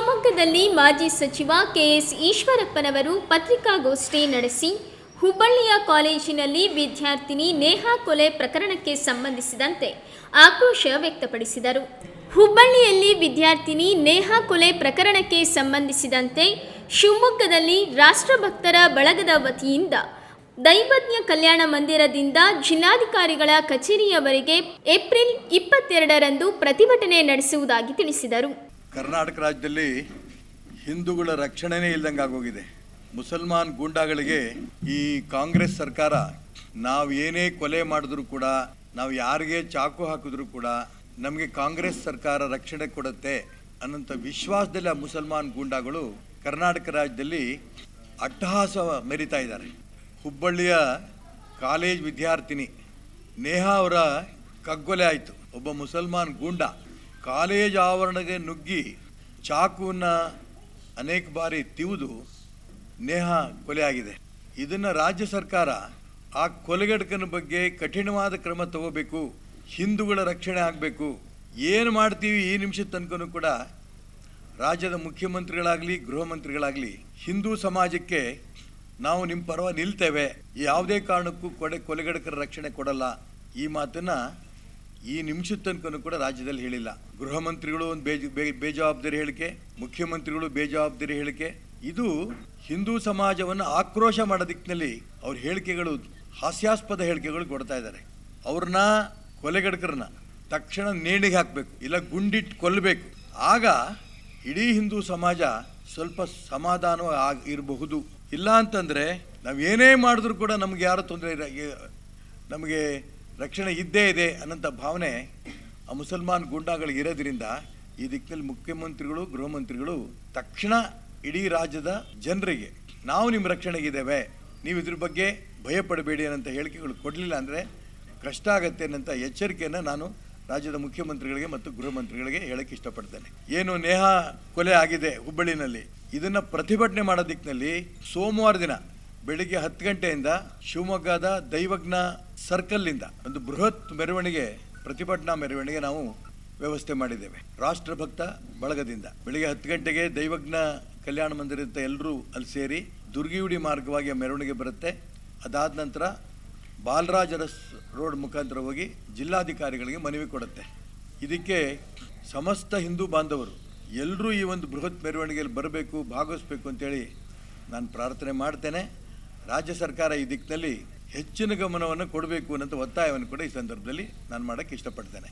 ಶಿವಮೊಗ್ಗದಲ್ಲಿ ಮಾಜಿ ಸಚಿವ ಕೆಎಸ್ ಈಶ್ವರಪ್ಪನವರು ಪತ್ರಿಕಾಗೋಷ್ಠಿ ನಡೆಸಿ, ಹುಬ್ಬಳ್ಳಿಯ ಕಾಲೇಜಿನಲ್ಲಿ ವಿದ್ಯಾರ್ಥಿನಿ ನೇಹಾ ಕೊಲೆ ಪ್ರಕರಣಕ್ಕೆ ಸಂಬಂಧಿಸಿದಂತೆ ಆಕ್ರೋಶ ವ್ಯಕ್ತಪಡಿಸಿದರು. ಹುಬ್ಬಳ್ಳಿಯಲ್ಲಿ ವಿದ್ಯಾರ್ಥಿನಿ ನೇಹಾ ಕೊಲೆ ಪ್ರಕರಣಕ್ಕೆ ಸಂಬಂಧಿಸಿದಂತೆ ಶಿವಮೊಗ್ಗದಲ್ಲಿ ರಾಷ್ಟ್ರಭಕ್ತರ ಬಳಗದ ವತಿಯಿಂದ ದೈವಜ್ಞ ಕಲ್ಯಾಣ ಮಂದಿರದಿಂದ ಜಿಲ್ಲಾಧಿಕಾರಿಗಳ ಕಚೇರಿಯವರೆಗೆ ಏಪ್ರಿಲ್ ಇಪ್ಪತ್ತೆರಡರಂದು ಪ್ರತಿಭಟನೆ ನಡೆಸುವುದಾಗಿ ತಿಳಿಸಿದರು. ಕರ್ನಾಟಕ ರಾಜ್ಯದಲ್ಲಿ ಹಿಂದೂಗಳ ರಕ್ಷಣೆನೇ ಇಲ್ದಂಗೆ ಆಗೋಗಿದೆ. ಮುಸಲ್ಮಾನ್ ಗೂಂಡಾಗಳಿಗೆ ಈ ಕಾಂಗ್ರೆಸ್ ಸರ್ಕಾರ ನಾವು ಏನೇ ಕೊಲೆ ಮಾಡಿದ್ರು ಕೂಡ, ನಾವು ಯಾರಿಗೆ ಚಾಕು ಹಾಕಿದ್ರು ಕೂಡ ನಮಗೆ ಕಾಂಗ್ರೆಸ್ ಸರ್ಕಾರ ರಕ್ಷಣೆ ಕೊಡುತ್ತೆ ಅನ್ನಂಥ ವಿಶ್ವಾಸದಲ್ಲಿ ಆ ಮುಸಲ್ಮಾನ್ ಗೂಂಡಾಗಳು ಕರ್ನಾಟಕ ರಾಜ್ಯದಲ್ಲಿ ಅಟ್ಟಹಾಸ ಮೆರಿತಾ ಇದ್ದಾರೆ. ಹುಬ್ಬಳ್ಳಿಯ ಕಾಲೇಜ್ ವಿದ್ಯಾರ್ಥಿನಿ ನೇಹಾ ಅವರ ಕಗ್ಗೊಲೆ ಆಯಿತು. ಒಬ್ಬ ಮುಸಲ್ಮಾನ್ ಗೂಂಡ ಕಾಲೇಜ್ ಆವರಣಕ್ಕೆ ನುಗ್ಗಿ ಚಾಕುವನ್ನ ಅನೇಕ ಬಾರಿ ತಿವಿದು ನೇಹ ಕೊಲೆಯಾಗಿದೆ ಇದನ್ನ ರಾಜ್ಯ ಸರ್ಕಾರ ಆ ಕೊಲೆಗಡಕನ ಬಗ್ಗೆ ಕಠಿಣವಾದ ಕ್ರಮ ತಗೋಬೇಕು, ಹಿಂದೂಗಳ ರಕ್ಷಣೆ ಆಗಬೇಕು. ಏನು ಮಾಡ್ತೀವಿ ಈ ನಿಮಿಷದ ತನಕನೂ ಕೂಡ ರಾಜ್ಯದ ಮುಖ್ಯಮಂತ್ರಿಗಳಾಗಲಿ, ಗೃಹ ಮಂತ್ರಿಗಳಾಗಲಿ, ಹಿಂದೂ ಸಮಾಜಕ್ಕೆ ನಾವು ನಿಮ್ಮ ಪರವ ನಿಲ್ತೇವೆ. ಯಾವುದೇ ಕಾರಣಕ್ಕೂ ಕೊಡೆ, ಕೊಲೆಗಡಕರ ರಕ್ಷಣೆ ಕೊಡಲ್ಲ. ಈ ಮಾತನ್ನ ಈ ನಿಮಿಷದ ತನಕನೂ ಕೂಡ ರಾಜ್ಯದಲ್ಲಿ ಹೇಳಿಲ್ಲ. ಗೃಹ ಮಂತ್ರಿಗಳು ಒಂದು ಬೇಜ ಬೇಜವಾಬ್ದಾರಿ ಹೇಳಿಕೆ, ಮುಖ್ಯಮಂತ್ರಿಗಳು ಬೇಜವಾಬ್ದಾರಿ ಹೇಳಿಕೆ. ಇದು ಹಿಂದೂ ಸಮಾಜವನ್ನು ಆಕ್ರೋಶ ಮಾಡೋ ದಿಕ್ಕಿನಲ್ಲಿ ಅವ್ರ ಹೇಳಿಕೆಗಳು, ಹಾಸ್ಯಾಸ್ಪದ ಹೇಳಿಕೆಗಳು ಕೊಡ್ತಾ ಇದ್ದಾರೆ. ಅವ್ರನ್ನ ಕೊಲೆಗಡಕರನ್ನ ತಕ್ಷಣ ನೇಣಿಗೆ ಹಾಕಬೇಕು, ಇಲ್ಲ ಗುಂಡಿಟ್ಟು ಕೊಲ್ಲಬೇಕು ಆಗ ಇಡೀ ಹಿಂದೂ ಸಮಾಜ ಸ್ವಲ್ಪ ಸಮಾಧಾನ ಇರಬಹುದು. ಇಲ್ಲ ಅಂತಂದರೆ ನಾವು ಏನೇ ಮಾಡಿದ್ರು ಕೂಡ ನಮ್ಗೆ ಯಾರು ತೊಂದರೆ ನಮಗೆ ರಕ್ಷಣೆ ಇದ್ದೇ ಇದೆ ಅನ್ನೋಂಥ ಭಾವನೆ ಆ ಮುಸಲ್ಮಾನ್ ಗೂಂಡಾಗಳಿಗೆ ಇರೋದ್ರಿಂದ ಈ ದಿಕ್ಕಿನಲ್ಲಿ ಮುಖ್ಯಮಂತ್ರಿಗಳು ಗೃಹ ಮಂತ್ರಿಗಳು ತಕ್ಷಣ ಇಡೀ ರಾಜ್ಯದ ಜನರಿಗೆ, ನಾವು ನಿಮ್ಮ ರಕ್ಷಣೆಗಿದ್ದೇವೆ ನೀವು ಇದ್ರ ಬಗ್ಗೆ ಭಯಪಡಬೇಡಿ ಅನ್ನೋಂಥ ಹೇಳಿಕೆಗಳು ಕೊಡಲಿಲ್ಲ ಅಂದರೆ ಕಷ್ಟ ಆಗತ್ತೆ ಅನ್ನೋಂಥ ಎಚ್ಚರಿಕೆಯನ್ನು ನಾನು ರಾಜ್ಯದ ಮುಖ್ಯಮಂತ್ರಿಗಳಿಗೆ ಮತ್ತು ಗೃಹ ಮಂತ್ರಿಗಳಿಗೆ ಹೇಳಕ್ಕೆ ಇಷ್ಟಪಡ್ತೇನೆ. ಏನು ನೇಹ ಕೊಲೆ ಆಗಿದೆ ಹುಬ್ಬಳ್ಳಿನಲ್ಲಿ. ಇದನ್ನು ಪ್ರತಿಭಟನೆ ಮಾಡೋ ದಿಕ್ಕಿನಲ್ಲಿ ಸೋಮವಾರ ದಿನ ಬೆಳಿಗ್ಗೆ ಹತ್ತು ಗಂಟೆಯಿಂದ ಶಿವಮೊಗ್ಗದ ದೈವಜ್ಞ ಸರ್ಕಲ್ನಿಂದ ಒಂದು ಬೃಹತ್ ಮೆರವಣಿಗೆ, ಪ್ರತಿಭಟನಾ ಮೆರವಣಿಗೆ ನಾವು ವ್ಯವಸ್ಥೆ ಮಾಡಿದ್ದೇವೆ. ರಾಷ್ಟ್ರಭಕ್ತ ಬಳಗದಿಂದ. ಬೆಳಿಗ್ಗೆ ಹತ್ತು ಗಂಟೆಗೆ ದೈವಜ್ಞ ಕಲ್ಯಾಣ ಮಂದಿರದಿಂದ ಎಲ್ಲರೂ ಅಲ್ಲಿ ಸೇರಿ ದುರ್ಗಿಯುಡಿ ಮಾರ್ಗವಾಗಿ ಮೆರವಣಿಗೆ ಬರುತ್ತೆ. ಅದಾದ ನಂತರ ಬಾಲರಾಜ ರಸ್ ರೋಡ್ ಮುಖಾಂತರ ಹೋಗಿ ಜಿಲ್ಲಾಧಿಕಾರಿಗಳಿಗೆ ಮನವಿ ಕೊಡುತ್ತೆ. ಇದಕ್ಕೆ ಸಮಸ್ತ ಹಿಂದೂ ಬಾಂಧವರು ಎಲ್ಲರೂ ಈ ಒಂದು ಬೃಹತ್ ಮೆರವಣಿಗೆಯಲ್ಲಿ ಬರಬೇಕು, ಭಾಗವಹಿಸಬೇಕು ಅಂತೇಳಿ ನಾನು ಪ್ರಾರ್ಥನೆ ಮಾಡ್ತೇನೆ. ರಾಜ್ಯ ಸರ್ಕಾರ ಈ ದಿಕ್ಕಿನಲ್ಲಿ ಹೆಚ್ಚಿನ ಗಮನವನ್ನು ಕೊಡಬೇಕು ಅನ್ನೋ ಒತ್ತಾಯವನ್ನು ಕೂಡ ಈ ಸಂದರ್ಭದಲ್ಲಿ ನಾನು ಮಾಡೋಕ್ಕೆ ಇಷ್ಟಪಡ್ತೇನೆ.